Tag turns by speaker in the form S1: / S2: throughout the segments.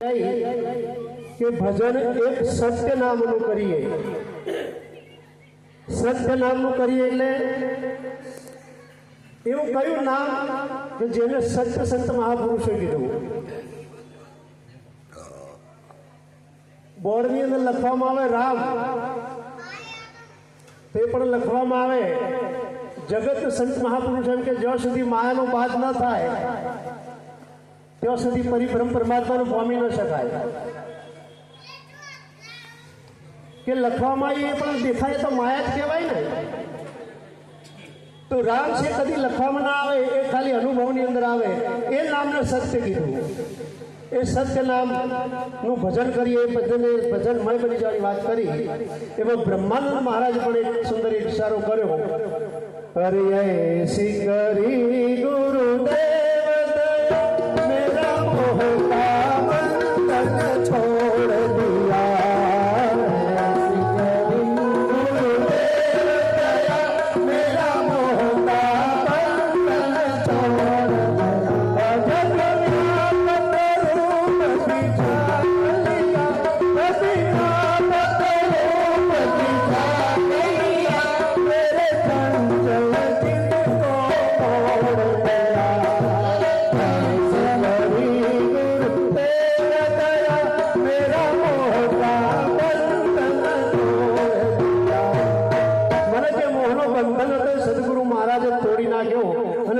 S1: કે ભજન એક સત્ય નામનું કરીએ. સત્ય નામનું કરીએ એટલે એવું કયું નામ કે જેને સત્ય સંત મહાપુરુષે કીધું? બોર્ડની અંદર લખવામાં આવે રામ. તે પણ લખવામાં આવે. જગત સંત મહાપુરુષ એમ કે જ્યાં સુધી માયાનો બાદ ન થાય ત્યાં સુધી પરિભ્રમ પરમાત્માનું પામી ન શકાય. કે લખવામાં એ પણ દેખાય તો માયા જ કહેવાય ને. તો રામ છે, કદી લખવામાં ના આવે, એ ખાલી અનુભવની અંદર આવે. એ નામને સત્ય કીધું. એ સત્ય નામનું ભજન કરીએ એ ભજન ભજન મય બની જવાની વાત કરી. એમાં બ્રહ્માનંદ મહારાજ પણ એક સુંદર ઇશારો કર્યો. હરે એસી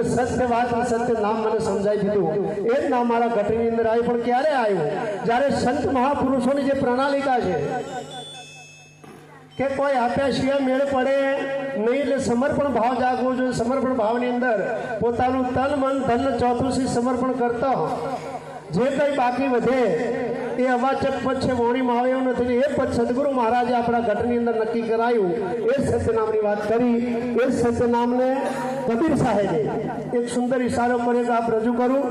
S1: અને સત્ય વાત સત્ય નામ મને સમજાઈ દીધું. એ જ નામ મારા ઘટની અંદર આવ્યું પણ ક્યારે આવ્યું? જ્યારે સંત મહાપુરુષોની જે પ્રણાલિકા છે, કે કોઈ આપ્યા સિવાય મેળ પડે નહીં એટલે સમર્પણ ભાવ જાગવો જોઈએ. સમર્પણ ભાવની અંદર પોતાનું તન, મન, ધન ચોથુસી સમર્પણ કરતા જે કંઈ બાકી વધે એ અવાચક પદ છે વાણીમાં આવે એવું નથી એ પદ સદગુરુ મહારાજે આપણા ઘટની અંદર નક્કી કરાયું. એ સત્યનામની વાત કરી. એ સત્યનામને કબીર સાહેબે એક સુંદર ઇશારો કર્યો કે આપ રજૂ કરું.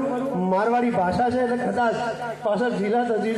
S1: મારવાડી ભાષા છે એટલે કદાચ પાછળ જિલ્લા હજી